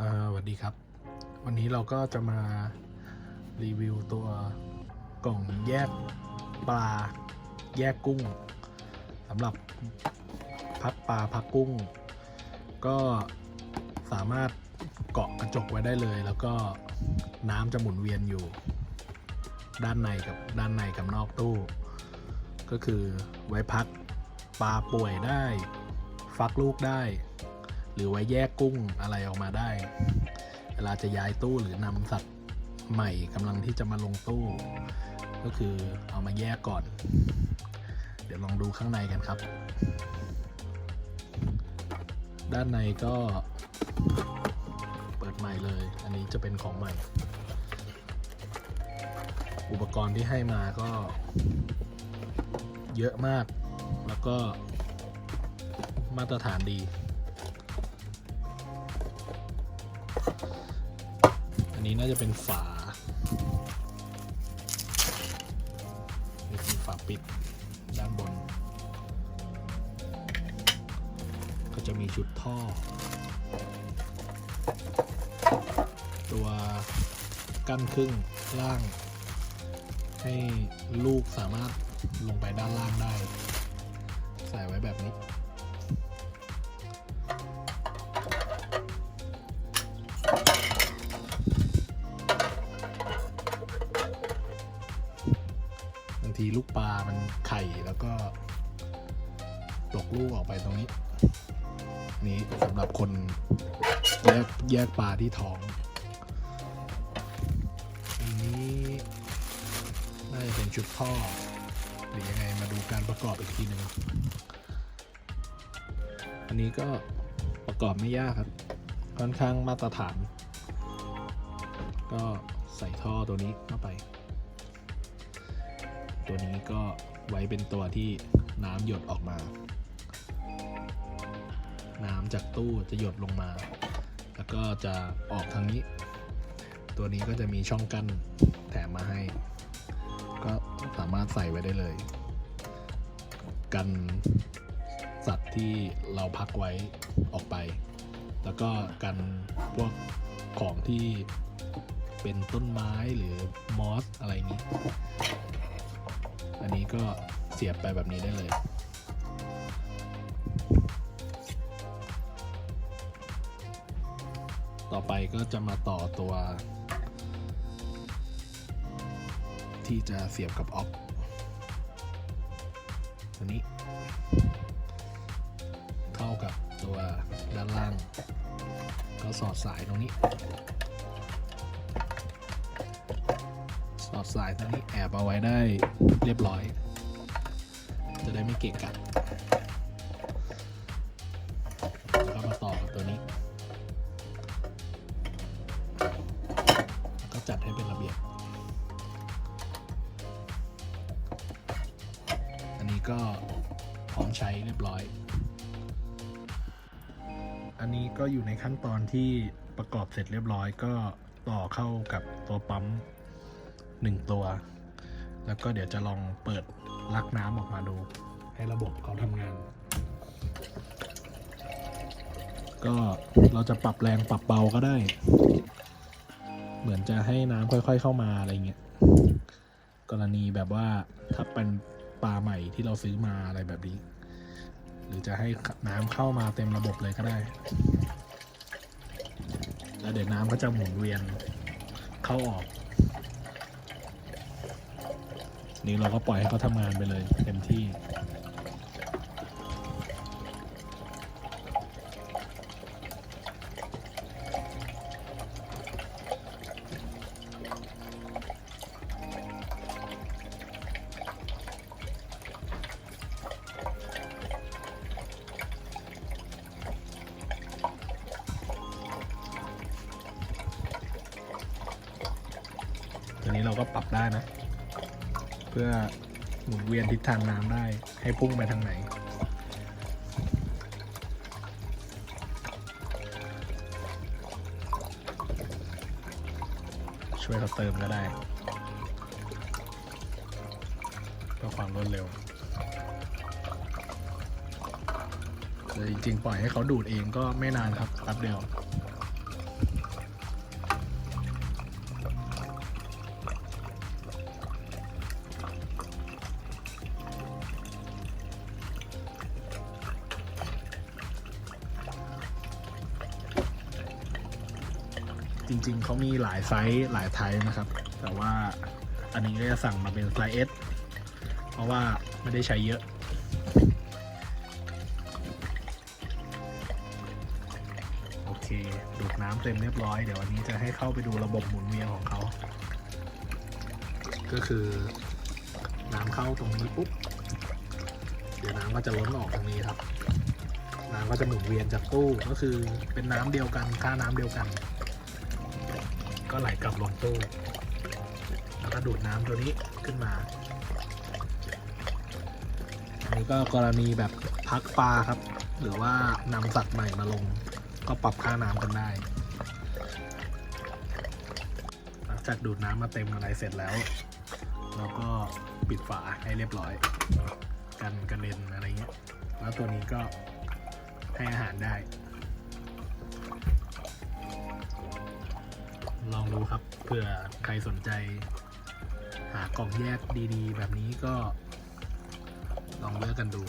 สวัสดีครับ วันนี้เราก็จะมารีวิวตัวกล่องแยกปลาแยกกุ้งสำหรับพักปลาพักกุ้ง ก็สามารถเกาะกระจกไว้ได้เลย แล้วก็น้ำจะหมุนเวียนอยู่ ด้านในกับด้านในกับนอกตู้ ก็คือไว้พักปลาป่วยได้ ฟักลูกได้ หรือไว้แยกกุ้งอะไรออกมาได้ เวลาจะย้ายตู้หรือนำสัตว์ใหม่กำลังที่จะมาลงตู้ ก็คือเอามาแยกก่อน เดี๋ยวลองดูข้างในกันครับ ด้านในก็เปิดใหม่เลย อันนี้จะเป็นของใหม่ อุปกรณ์ที่ให้มาก็เยอะมาก แล้วก็มาตรฐานดี นี้น่าจะเป็นฝาฝาปิดด้านบน ก็จะมีชุดท่อ ตัวกั้นครึ่งล่าง ให้ลูกสามารถลงไปด้านล่างได้ ใส่ไว้แบบนี้ ทีลูกปลามันไข่แล้วก็ตกลูกออกไปตรงนี้ นี้สำหรับคนแยกแยกปลาที่ท้องอันนี้น่าจะเป็นชุดท่อ หรือยังไงมาดูการประกอบอีกทีหนึ่งอันนี้ก็ประกอบไม่ยากครับ ค่อนข้างมาตรฐาน ก็ใส่ท่อตัวนี้เข้าไป ตัวนี้ก็ไว้เป็นตัวที่น้ำหยดออกมา น้ำจากตู้จะหยดลงมา แล้วก็จะออกทางนี้ ตัวนี้ก็จะมีช่องกั้นแถมมาให้ ก็สามารถใส่ไว้ได้เลย กันสัตว์ที่เราพักไว้ออกไป แล้วก็กันพวกของที่เป็นต้นไม้หรือมอสอะไรนี้ ก็เสียบไปแบบนี้ได้เลย ต่อไปก็จะมาต่อตัว ที่จะเสียบกับออฟตัวนี้ เข้ากับตัวด้านล่าง ก็สอดสายตรงนี้ อดสายตรงนี้แอบเอาไว้ได้เรียบร้อย จะได้ไม่เกะกะแล้วก็มาต่อกับตัวนี้แล้วก็จัดให้เป็นระเบียบ อันนี้ก็พร้อมใช้เรียบร้อย อันนี้ก็อยู่ในขั้นตอนที่ประกอบเสร็จเรียบร้อยก็ต่อเข้ากับตัวปั๊ม หนึ่งตัว แล้วก็เดี๋ยวจะลองเปิดลักน้ำออกมาดู ให้ระบบเขาทำงาน ก็เราจะปรับแรงปรับเบาก็ได้ เหมือนจะให้น้ำค่อย ๆ เข้ามาอะไรเงี้ยกรณีแบบว่าถ้าเป็นปลาใหม่ที่เราซื้อมาอะไรแบบนี้ หรือจะให้น้ำเข้ามาเต็มระบบเลยก็ได้ แล้วเดี๋ยวน้ำก็จะหมุนเวียนเข้าออก นี่เราก็ปล่อยให้เขาทำงานไปเลยเต็มที่ ตัวนี้เราก็ปรับได้นะ เพื่อหมุนเวียนทิศทางน้ำได้ให้พุ่งไปทางไหน ช่วยเราเติมก็ได้เพื่อความรวดเร็วแต่จริงๆ ปล่อยให้เขาดูดเองก็ไม่นานครับแป๊บเดียว จริง ๆ เขามีหลายไซส์หลายไทป์นะครับ แต่ว่าอันนี้ก็จะสั่งมาเป็นไซส์ S เพราะว่าไม่ได้ใช้เยอะโอเคดูดน้ำเต็มเรียบร้อย เดี๋ยววันนี้จะให้เข้าไปดูระบบหมุนเวียนของเขา ก็คือน้ำเข้าตรงนี้ปุ๊บ เดี๋ยวน้ำก็จะล้นออกตรงนี้ครับ น้ำก็จะหมุนเวียนจากตู้ก็คือเป็นน้ำเดียวกันค่าน้ำเดียวกัน ก็ไหลกลับลงตู้ แล้วก็ดูดน้ำตัวนี้ขึ้นมา อันนี้ก็กรณีแบบพักปลาครับ หรือว่านำสัตว์ใหม่มาลง ก็ปรับค่าน้ำกันได้ หลังจากดูดน้ำมาเต็มอะไรเสร็จแล้ว เราก็ปิดฝาให้เรียบร้อย กันกระเด็นอะไรเงี้ย แล้วตัวนี้ก็ให้อาหารได้ ลองดูครับเผื่อใครสนใจ หากล่องแยกดีๆ แบบนี้ก็ลองเลือกกันดู